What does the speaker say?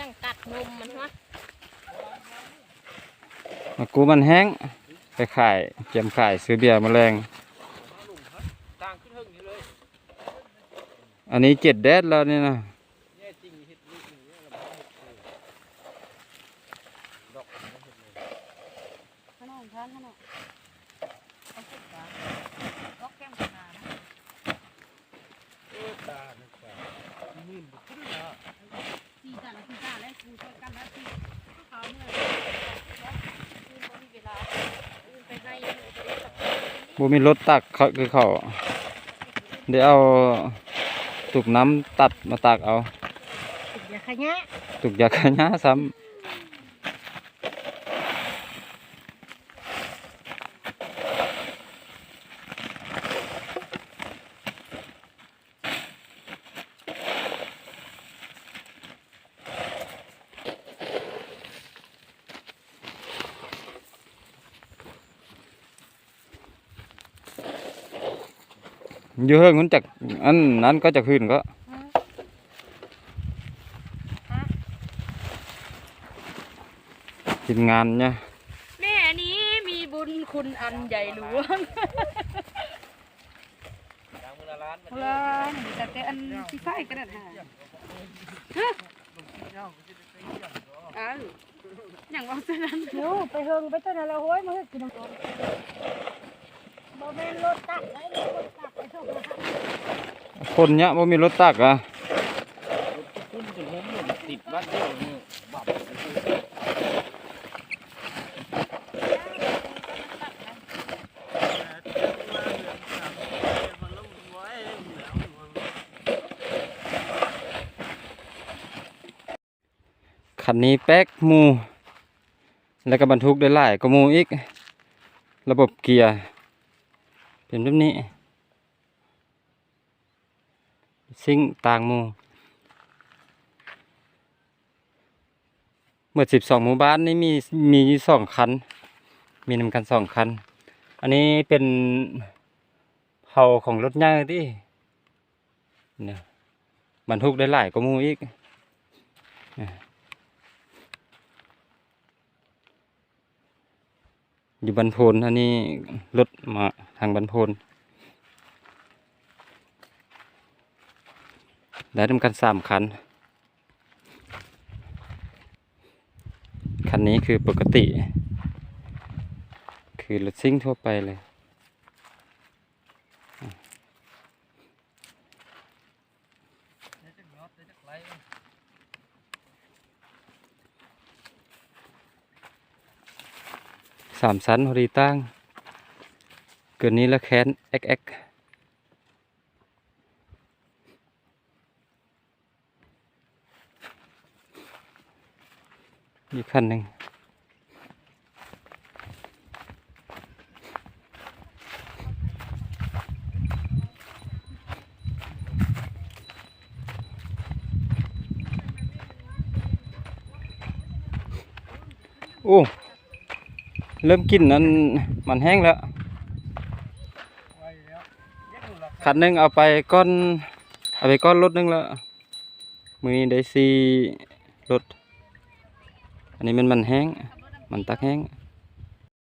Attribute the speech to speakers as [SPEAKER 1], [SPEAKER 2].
[SPEAKER 1] ยังกัดนมมันวะ
[SPEAKER 2] มากูมันแห้งไปขายเกียมขายซื้อเบียร์แมลง
[SPEAKER 3] ต่างขึ้นเฮิงนี่เลย
[SPEAKER 2] อันนี้เจ็ดแดดแล้วนี่นะ
[SPEAKER 3] แล้ว
[SPEAKER 1] ตีกันแล้วกูช่วยกันแล้วตีเขาเนี่ยคืนบ่มีเวลาคืนไปให้อยู่ไปได้สัก
[SPEAKER 2] บ่มีรถตักเขาคือเขาเดี๋ยวเอาตุกน้ำตัดมาตักเอา
[SPEAKER 1] อย่าขยะ
[SPEAKER 2] ตุกยาขยะซ้ำ อยู่เฮิงมันจากอันนั้นก็จะขึ้นก็กินงานเนี่ย
[SPEAKER 1] แม่นี้มีบุญคุณอันใหญ่หลวง
[SPEAKER 3] ต่างมือละล้านมัน
[SPEAKER 1] เวลาแต่แต่อันที่ใส่กระดาษหาอ้าวอย่างว่าฉะนั้น
[SPEAKER 4] โอ้ไปเฮิงไปตัวนั้นละโห้ยมาเฮ็ดกินน้ำต้นบ่แม่นรถตักได้รถตักไปส่งนะ
[SPEAKER 2] คนเนี้ยบ่มีรถตักอะ
[SPEAKER 3] ขึ้นจนผมหมดติดวัดเดียวนี่บับ
[SPEAKER 2] คันนี้แป๊กมู แล้วก็บรรทุกได้หลายก็มูอีก ระบบเกียร์เป็นแบบนี้ ซิ่งต่างหมูเมื่อสิบสองหมู่บ้านนี้มีมีสองคัน มีนำกันสองคัน อันนี้เป็นเผาของรถย่างที่เนี่ยบรรทุกได้หลายก็มูอีกอยู่บันพนอันนี้รถมาทางบันพน ได้ทำกันสามคัน คันนี้คือปกติ คือรถซิ่งทั่วไปเลย สามสันพอดีตั้งเกินนี้แล้วแค้น XX อีก คันหนึ่งโอ้ เริ่มกินนั้นมันแห้งแล้ว ขันหนึ่งเอาไปก้อน เอาไปก้อนรถหนึงแล้ว มือนี้ได้ซีรถ อันนี้มันมันแ